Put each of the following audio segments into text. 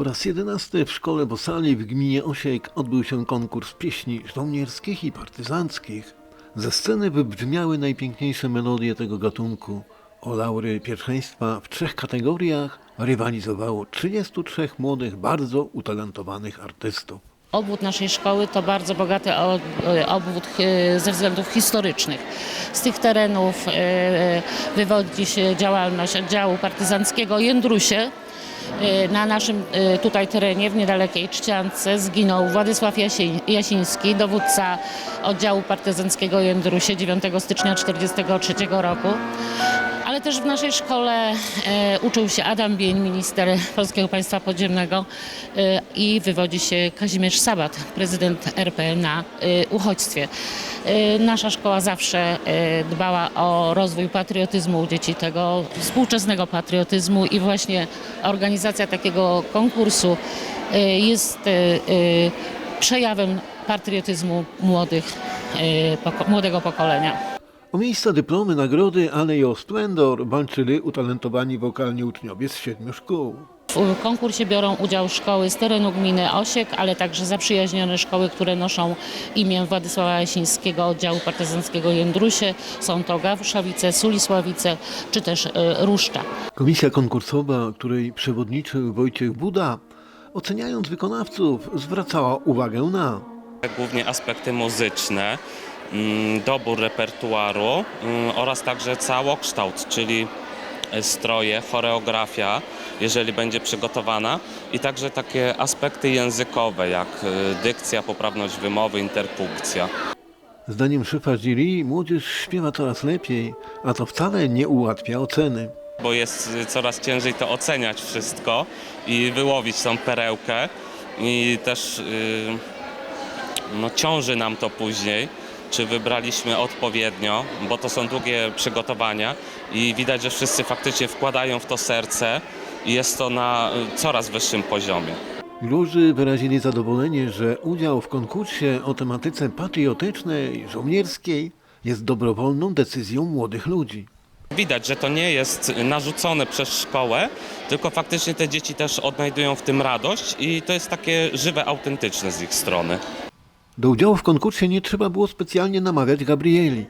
Po raz jedenasty w szkole Bosali w gminie Osiek odbył się konkurs pieśni żołnierskich i partyzanckich. Ze sceny wybrzmiały najpiękniejsze melodie tego gatunku. O laury pierwszeństwa w trzech kategoriach rywalizowało 33 młodych, bardzo utalentowanych artystów. Obwód naszej szkoły to bardzo bogaty e, obwód e, ze względów historycznych. Z tych terenów e, wywodzi się działalność oddziału partyzanckiego Jędrusie. E, Na naszym e, tutaj terenie, w niedalekiej Czciance, zginął Władysław Jasi- Jasiński, dowódca oddziału partyzanckiego Jędrusie 9 stycznia 1943 roku. Ale też w naszej szkole e, uczył się Adam Bień, minister Polskiego Państwa Podziemnego e, i wywodzi się Kazimierz Sabat, prezydent RP na e, uchodźstwie. Nasza szkoła zawsze dbała o rozwój patriotyzmu u dzieci, tego współczesnego patriotyzmu i właśnie organizacja takiego konkursu jest przejawem patriotyzmu młodych, młodego pokolenia. O miejsca, dyplomy, nagrody, ale i o splendor walczyli utalentowani wokalni uczniowie z siedmiu szkół. W konkursie biorą udział szkoły z terenu gminy Osiek, ale także zaprzyjaźnione szkoły, które noszą imię Władysława Jasińskiego oddziału partyzanckiego Jędrusie. Są to Gawuszowice, Sulisławice czy też e, Ruszcza. Komisja konkursowa, której przewodniczył Wojciech Buda, oceniając wykonawców, zwracała uwagę na głównie aspekty muzyczne, dobór repertuaru mm, oraz także całokształt, czyli stroje, choreografia, jeżeli będzie przygotowana i także takie aspekty językowe jak y, dykcja, poprawność wymowy, interpunkcja. Zdaniem szefa jury młodzież śpiewa coraz lepiej, a to wcale nie ułatwia oceny. Bo jest y, coraz ciężej to oceniać wszystko i wyłowić tą perełkę i też y, no, ciąży nam to później, czy wybraliśmy odpowiednio, bo to są długie przygotowania i widać, że wszyscy faktycznie wkładają w to serce i jest to na coraz wyższym poziomie. Jurzy wyrazili zadowolenie, że udział w konkursie o tematyce patriotycznej, żołnierskiej jest dobrowolną decyzją młodych ludzi. Widać, że to nie jest narzucone przez szkołę, tylko faktycznie te dzieci też odnajdują w tym radość i to jest takie żywe, autentyczne z ich strony. Do udziału w konkursie nie trzeba było specjalnie namawiać Gabrieli.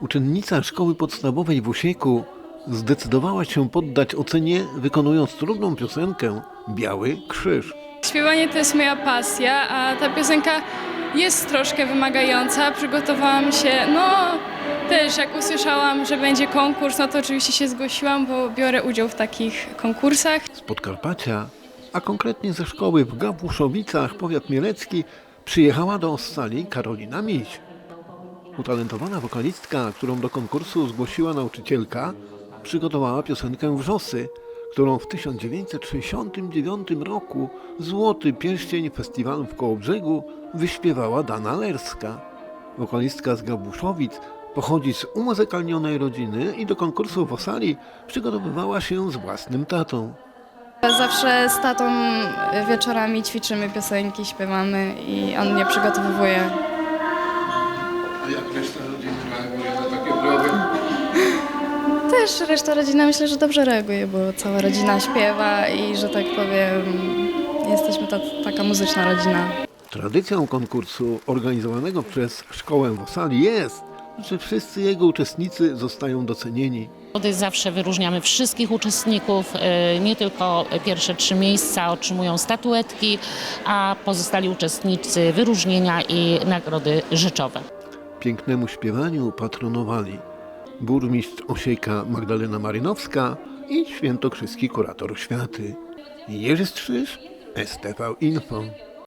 Uczennica szkoły podstawowej w Usieku zdecydowała się poddać ocenie, wykonując trudną piosenkę Biały Krzyż. Śpiewanie to jest moja pasja, a ta piosenka jest troszkę wymagająca. Przygotowałam się, no też jak usłyszałam, że będzie konkurs, no to oczywiście się zgłosiłam, bo biorę udział w takich konkursach. Z Podkarpacia, a konkretnie ze szkoły w Gawuszowicach, powiat mielecki, przyjechała do Ossali Karolina Miś. Utalentowana wokalistka, którą do konkursu zgłosiła nauczycielka, przygotowała piosenkę Wrzosy, którą w 1969 roku Złoty Pierścień Festiwalu w Kołobrzegu wyśpiewała Dana Lerska. Wokalistka z Gabuszowic pochodzi z umuzykalnionej rodziny i do konkursu w Osali przygotowywała się z własnym tatą. Zawsze z tatą wieczorami ćwiczymy piosenki, śpiewamy i on mnie przygotowuje. A jak reszta rodziny reaguje na takie próby? Też reszta rodziny myślę, że dobrze reaguje, bo cała rodzina śpiewa i że tak powiem, jesteśmy ta, taka muzyczna rodzina. Tradycją konkursu organizowanego przez szkołę w Osali jest, że wszyscy jego uczestnicy zostają docenieni. Zawsze wyróżniamy wszystkich uczestników, e, nie tylko pierwsze trzy miejsca otrzymują statuetki, a pozostali uczestnicy wyróżnienia i nagrody rzeczowe. Pięknemu śpiewaniu patronowali burmistrz Osiejka Magdalena Marynowska i świętokrzyski kurator oświaty. Jerzy Strzyż, STV Info.